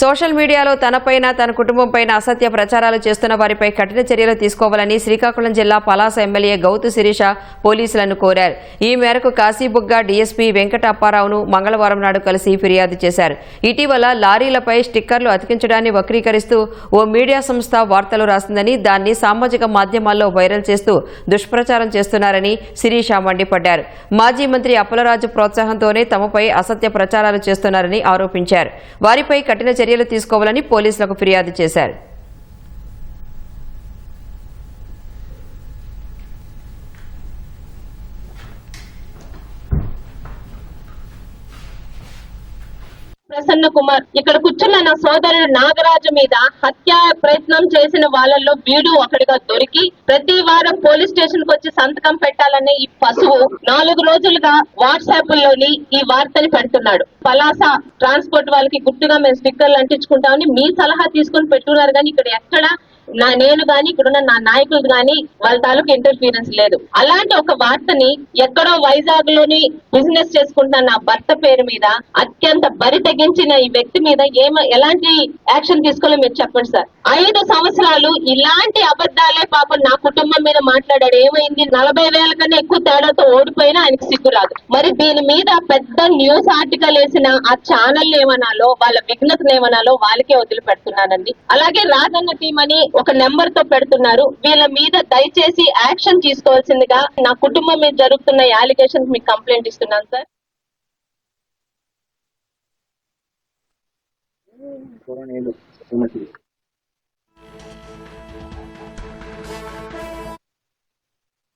Social మీడియాలో తనపైన తన కుటుంబంపైన అసత్య ప్రచారాలు చేస్తున్న వారిపై కఠిన చర్యలు తీసుకోవాలని శ్రీకాకుళం జిల్లా పలాస ఎమ్మెల్యే గౌతు శిరీష పోలీసులను కోరారు. ఈ మేరకు కాశీబుగ్గ డీఎస్పీ వెంకట అప్పారావును మంగళవారం నాడు కలిసి ఫిర్యాదు చేశారు. ఇటీవల లారీలపై స్టిక్కర్లు అతికించడాన్ని వక్రీకరిస్తూ ఓ మీడియా సంస్థ వార్తలు రాసిందని దాన్ని సామాజిక మాధ్యమాల్లో వైరల్ చేస్తూ దుష్ప్రచారం చేస్తున్నారని శిరీష మండిపడ్డారు. మాజీ మంత్రి అప్పలరాజు ప్రోత్సాహంతోనే తమపై అసత్య ప్రచారాలు చేస్తున్నారని ఆరోపించారు. వారిపై కఠిన చర్య చర్యలు తీసుకోవాలని పోలీసులకు ఫిర్యాదు చేశారు. ప్రసన్న కుమార్. ఇక్కడ కూర్చున్న నా సోదరుడు నాగరాజు మీద హత్య ప్రయత్నం చేసిన వాళ్ళల్లో వీడు ఒకటిగా దొరికి ప్రతి వారం పోలీస్ స్టేషన్కు వచ్చి సంతకం పెట్టాలనే ఈ పశువు నాలుగు రోజులుగా వాట్సాప్లోని ఈ వార్తని పెడుతున్నాడు. పలాస ట్రాన్స్పోర్ట్ వాళ్ళకి గుట్టుగా మేము స్టిక్కర్లు అంటించుకుంటామని మీ సలహా తీసుకొని పెట్టున్నారు కానీ ఇక్కడ ఎక్కడ నా నేను గాని ఇక్కడున్న నా నాయకులు గాని వాళ్ళ తాలూకు ఇంటర్ఫీరెన్స్ లేదు. అలాంటి ఒక వార్తని ఎక్కడో వైజాగ్లోని బిజినెస్ చేసుకుంటున్న నా భర్త పేరు మీద అత్యంత బరి తెగించిన ఈ వ్యక్తి మీద ఏమ ఎలాంటి యాక్షన్ తీసుకోవాలో మీరు చెప్పండి సార్. ఐదు సంవత్సరాలు ఇలాంటి అబద్ధాలే పాపం నా కుటుంబం మీద మాట్లాడాడు. ఏమైంది? నలభై వేల కన్నా ఎక్కువ తేడాతో ఓడిపోయినా ఆయనకి సిగ్గు రాదు. మరి దీని మీద పెద్ద న్యూస్ ఆర్టికల్ వేసిన ఆ ఛానల్ ఏమనాలో వాళ్ళ విఘ్నతను ఏమనాలో వాళ్ళకే వదిలిపెడుతున్నానండి. అలాగే రాజన్న టీం అని ఒక నెంబర్తో పెడుతున్నారు. వీళ్ళ మీద దయచేసి యాక్షన్ తీసుకోవాల్సిందిగా నా కుటుంబం మీద జరుగుతున్న అలిగేషన్స్ మీకు కంప్లైంట్ ఇస్తున్నాను సార్. fueron ellos.